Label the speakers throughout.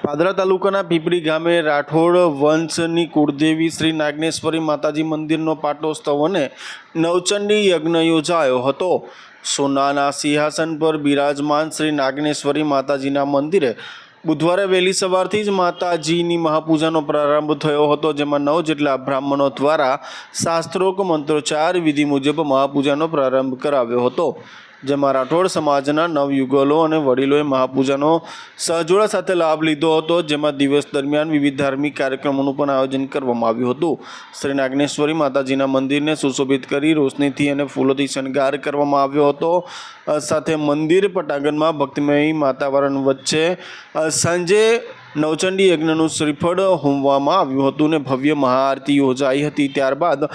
Speaker 1: પાદરા તાલુકાના પીપળી ગામે રાઠોડ વંશની કુળદેવી શ્રી નાગનેશ્વરી માતાજી મંદિરનો પાટોત્સવ અને નવચંડી યજ્ઞ યોજાયો હતો. સોનાના સિંહાસન પર બિરાજમાન શ્રી નાગનેશ્વરી માતાજીના મંદિરે બુધવારે વહેલી સવારથી જ માતાજીની મહાપૂજાનો પ્રારંભ થયો હતો, જેમાં નવ જેટલા બ્રાહ્મણો દ્વારા શાસ્ત્રોક મંત્રોચ્ચાર વિધિ મુજબ મહાપૂજાનો પ્રારંભ કરાવ્યો હતો. જેમાં રાઠોડ સમાજના નવયુગલો અને વડીલોએ મહાપૂજાનો સહજોડા સાથે લાભ લીધો હતો, જેમાં દિવસ દરમિયાન વિવિધ ધાર્મિક કાર્યક્રમોનું પણ આયોજન કરવામાં આવ્યું હતું. શ્રી નાગનેશ્વરી માતાજીના મંદિરને સુશોભિત કરી રોશનીથી અને ફૂલોથી શણગાર કરવામાં આવ્યો હતો. સાથે મંદિર, પટાંગણમાં ભક્તિમય વાતાવરણ વચ્ચે સાંજે નવચંડી યજ્ઞનું શ્રીફળ હોમવામાં આવ્યું હતું ને ભવ્ય મહાઆરતી યોજાઈ હતી. ત્યારબાદ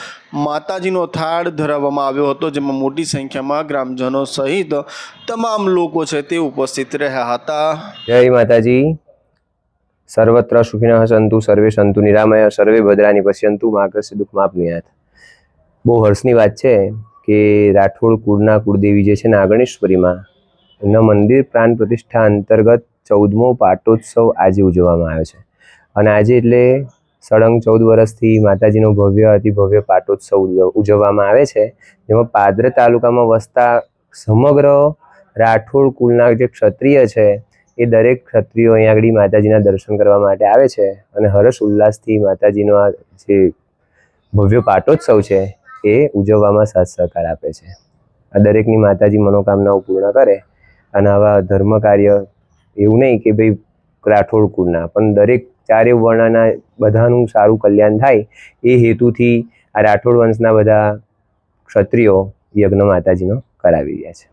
Speaker 1: માતાજીનો થાળ ધરાવવામાં આવ્યો હતો, જેમાં મોટી સંખ્યામાં ગ્રામજનો સહિત તમામ લોકો છે તે ઉપસ્થિત રહ્યા હતા.
Speaker 2: જય માતાજી. સર્વત્ર સુખિનઃ સંતુ, સર્વે સંતુ નિરામય, સર્વે ભદ્રાની પશ્યંતુ માકસ્ય દુઃખ માપનીયાત બહુ હર્ષની વાત છે કે રાઠોડ કુળના કુળદેવી જે છે નાગણેશ્વરીમાં એમના મંદિર પ્રાણ પ્રતિષ્ઠા અંતર્ગત ચૌદમો પાટોત્સવ આજે ઉજવવામાં આવ્યો છે. અને આજે એટલે સળંગ ચૌદ વર્ષથી માતાજીનો ભવ્ય અતિ ભવ્ય પાટોત્સવ ઉજવવામાં આવે છે. જેમાં પાદર તાલુકામાં વસતા સમગ્ર રાઠોડ કુલના જે ક્ષત્રિય છે, એ દરેક ક્ષત્રિયો અહીંયા આગળ માતાજીના દર્શન કરવા માટે આવે છે. અને હર્ષ ઉલ્લાસથી માતાજીનો આ જે ભવ્ય પાટોત્સવ છે, એ ઉજવવામાં સાથ સહકાર આપે છે. આ દરેકની માતાજી મનોકામનાઓ પૂર્ણ કરે અને આવા ધર્મ કાર્ય એવું નહીં કે ભાઈ રાઠોડ કુળના પણ દરેક ચારે વર્ણના બધાનું સારું કલ્યાણ થાય એ હેતુથી આ રાઠોડ વંશના બધા ક્ષત્રિયો યજ્ઞ માતાજીનો કરાવી રહ્યા છે.